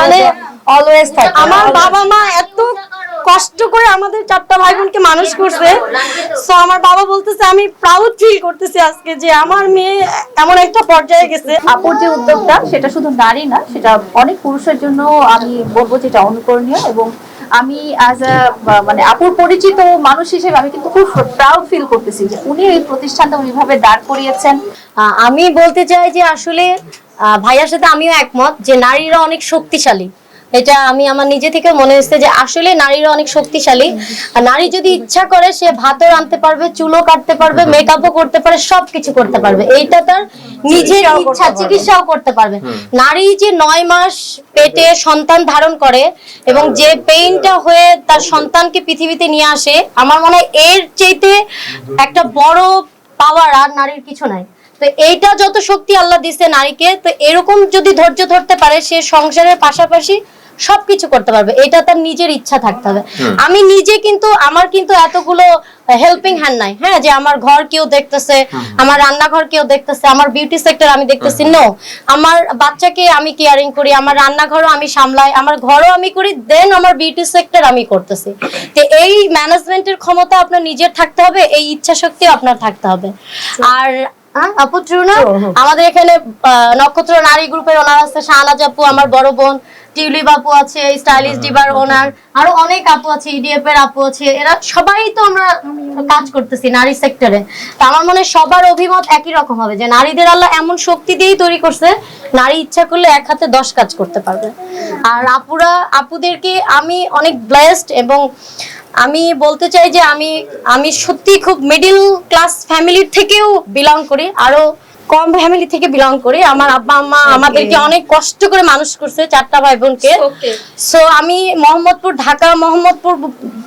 মানে অলওয়েজ থাকে। আমার বাবা মা এত কষ্ট করে আমাদের চারটা ভাই বোনকে মানুষ করছে। সো আমার বাবা বলতেছে আমি প্রাউড ফিল করতেছি আজকে যে আমার মেয়ে এমন একটা পর্যায়ে গেছে। আপুর যে উদ্যোগটা সেটা শুধু নারী না সেটা অনেক পুরুষের জন্য আমি বলব যেটা অনুকরণীয় এবং আমি অ্যাজ আ মানে আপুর পরিচিত মানুষ হিসেবে আমি কিন্তু খুব প্রাউড ফিল করতেছি যে উনি এই প্রতিষ্ঠানটা উনিভাবে দাঁড় করিয়েছেন। আহ, আমি বলতে চাই যে আসলে ভাইয়ার সাথে আমিও একমত যে নারীরা অনেক শক্তিশালী। এটা আমি আমার নিজে থেকে মনে হচ্ছে যে আসলে নারীরা অনেক শক্তিশালী। আর নারী যদি ইচ্ছা করে সে ভাতও রাঁধতে পারবে চুলও কাটতে পারবে মেকআপও করতে পারে সবকিছু করতে পারবে। এইটা তার নিজের ইচ্ছা চিকিৎসাও করতে পারবে। নারী যে নয় মাস পেটে সন্তান ধারণ করে এবং যে পেইনটা হয়ে তার সন্তানকে পৃথিবীতে নিয়ে আসে আমার মনে হয় এর চাইতে একটা বড় পাওয়ার আর নারীর কিছু নাই। তো এইটা যত শক্তি আল্লাহ দিছে নারীকে তো এরকম যদি ধৈর্য ধরতে পারে সে সংসারের পাশাপাশি সবকিছু করতে পারবে। এটা তার নিজের ইচ্ছা থাকতে হবে। আমি নিজে কিন্তু আমার কিন্তু এতগুলো হেল্পিং হ্যান্ড নাই হ্যাঁ? যে আমার ঘর কেউ দেখতেছে আমার রান্নাঘর কেউ দেখতেছে আমার বিউটি সেক্টর আমি দেখতেছি নো আমার বাচ্চাকে আমি কেয়ারিং করি আমার রান্নাঘরও আমি সামলাই আমার ঘরও আমি করি দেন আমার বিউটি সেক্টর আমি করতেছি। তো এই ম্যানেজমেন্টের ক্ষমতা আপনার নিজের থাকতে হবে এই ইচ্ছা শক্তি আপনার থাকতে হবে। আর হ্যাঁ, আপু ট্রু না? আমাদের এখানে নক্ষত্র নারী গ্রুপের ওনার আছে শাহনাজ আপু আমার বড় বোন টিউলিপ আপু আছে স্টাইলিশ ডিবার ওনার আরও অনেক আপু আছে ইডিএফ এর আপু আছে এরা সবাই তো আমরা কাজ করতেছি নারী সেক্টরে তো আমার মনে হয় সবার অভিমত একই রকম হবে যে নারীদের আল্লাহ এমন শক্তি দিয়েই তৈরি করছে নারী ইচ্ছা করলে এক হাতে দশ কাজ করতে পারবে। আর আপুরা আপুদেরকে আমি অনেক ব্লেসড এবং আমি বলতে চাই যে আমি আমি সত্যি খুব মিডিল ক্লাস ফ্যামিলির থেকেও বিলং করি আরও কম ফ্যামিলি থেকে বিলং করি। আমার আব্বা আম্মা আমাদেরকে অনেক কষ্ট করে মানুষ করছে চারটা ভাই বোনকে। সো আমি মোহাম্মদপুর ঢাকা মোহাম্মদপুর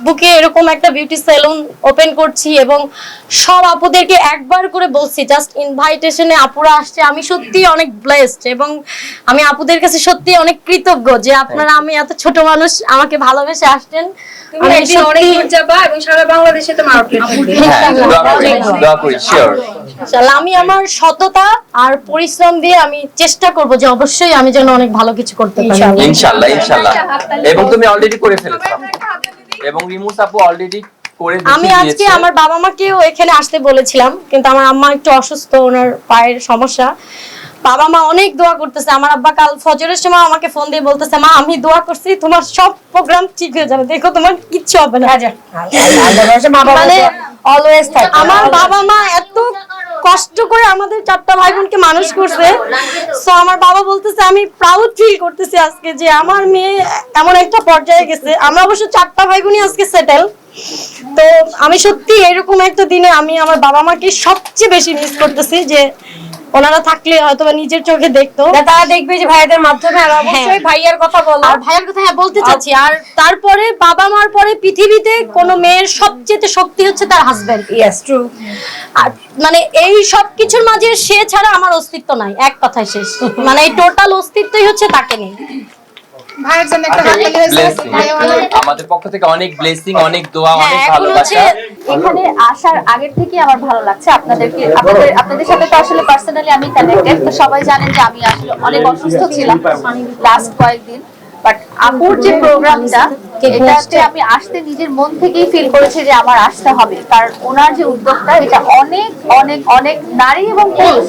বু- বুকে এরকম একটা বিউটি সেলুন ওপেন করছি এবং সব আপুদেরকে একবার করে বলছি জাস্ট ইনভাইটেশনে আপুরা আসছে আমি সত্যি অনেক ব্লেসড এবং আমি আপুদের কাছে সত্যি অনেক কৃতজ্ঞ যে আপনারা আমি এত ছোট মানুষ আমাকে ভালোবেসে আসছেন। হ্যাঁ শিওর ইনশাআল্লাহ আমি আমার সততা আর পরিশ্রম দিয়ে আমি চেষ্টা করব যে অবশ্যই আমি যেন অনেক ভালো কিছু করতে পারি। ইনশাআল্লাহ ইনশাআল্লাহ এবং তুমি অলরেডি করে ফেলেছো। এবং রিমুস আপু অলরেডি করে আমি আজকে আমার বাবা মাকেও এখানে আসতে বলেছিলাম কিন্তু আমার আম্মা একটু অসুস্থ ওনার পায়ের সমস্যা। বাবা মা অনেক দোয়া করতেছে। আমার আব্বা কাল ফজরের সময় আমাকে ফোন দিয়ে বলতেছে মা আমি দোয়া করছি তোমার সব প্রোগ্রাম ঠিক হয়ে যাবে। দেখো তোমার কিচ্ছু হবে না। মানে অলওয়েজ থাকে। আমার বাবা মা এত কষ্ট করে আমাদের চারটা ভাই বোনকে মানুষ করছে। সো আমার বাবা বলতেছে, আমি প্রাউড ফিল করতেছি আজকে যে আমার মেয়ে এমন একটা পর্যায়ে গেছে। আমরা অবশ্য চারটা ভাই বোনই আজকে সেটেল তো আমি সত্যি এরকম একটা দিনে আমি আমার বাবা মাকে সবচেয়ে বেশি মিস করতেছি যে ওনারা থাকলে হয়তো নিজের চোখে দেখতো। তারা দেখবে যে ভাইয়াদের মাধ্যমে আর অবশ্যই হ্যাঁ। ভাইয়ার কথা বলো। আর ভাইয়ের কথা হ্যাঁ বলতে চাচ্ছি। আর তারপরে বাবা মার পরে পৃথিবীতে কোনো মেয়ের সবচেয়ে শক্তি হচ্ছে তার হাজবেন্ড ইয়েস ট্রু আর মানে এই সব কিছুর মাঝে সে ছাড়া আমার অস্তিত্ব নাই এক কথায় শেষ। মানে এই টোটাল অস্তিত্বই হচ্ছে তাকে নিয়ে। ভাইয়ের জন্য একটা হাততালি হয়েছে Blessing. ভাইয়া অনেক আমাদের পক্ষ থেকে অনেক ব্লেসিং অনেক দোয়া হ্যাঁ অনেক ভালোবাসা। এখানে আসার আগের থেকে আমার ভালো লাগছে। আপনাদেরকে আপনাদের আপনাদের সাথে তো আসলে পার্সোনালি আমি কানেক্টেড তো সবাই জানেন যে আমি আসলে অনেক অসুস্থ ছিলাম লাস্ট কয়েকদিন। বাট আপুর যে প্রোগ্রামটা এটাতে আমি আসতে নিজের মন থেকেই ফিল করেছি যে আমার আসতে হবে। কারণ ওনার যে উদ্যোগটা এটা অনেক অনেক অনেক নারী এবং পুরুষ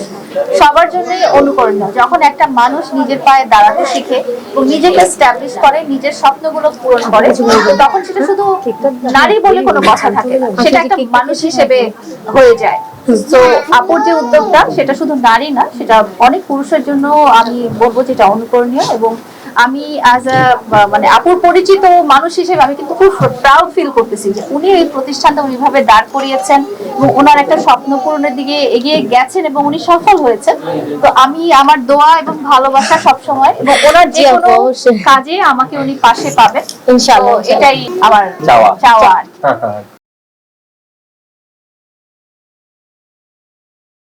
সবার জন্যই অনুকরণীয় যখন একটা মানুষ নিজের পায়ে দাঁড়াতে শিখে এবং নিজেকে স্ট্যাবলিশ করে, নিজের স্বপ্নগুলো পূরণ করে, তখন সেটা শুধু নারী বলে কোনো কথা থাকে সেটা একটা মানুষ হিসেবে হয়ে যায়। তো আপুর যে উদ্যোগটা, সেটা শুধু নারী না, সেটা অনেক পুরুষের জন্য আমি বলব যেটা অনুকরণীয় এবং আমি অ্যাজ আ মানে আপুর পরিচিত মানুষ হিসেবে আমি কিন্তু খুব প্রাউড ফিল করতেছি যে উনি এই প্রতিষ্ঠানটা উনিভাবে দাঁড় করিয়েছেন এবং ওনার একটা স্বপ্ন পূরণের দিকে এগিয়ে গেছেন এবং উনি সফল হয়েছেন তো আমি আমার দোয়া এবং ভালোবাসা সব সময় এবং ওনার যে কোনো অবশ্যই। কাজে আমাকে উনি পাশে পাবেন ইনশাআল্লাহ, এটাই আমার চাওয়া। চাওয়া। হ্যাঁ, হ্যাঁ।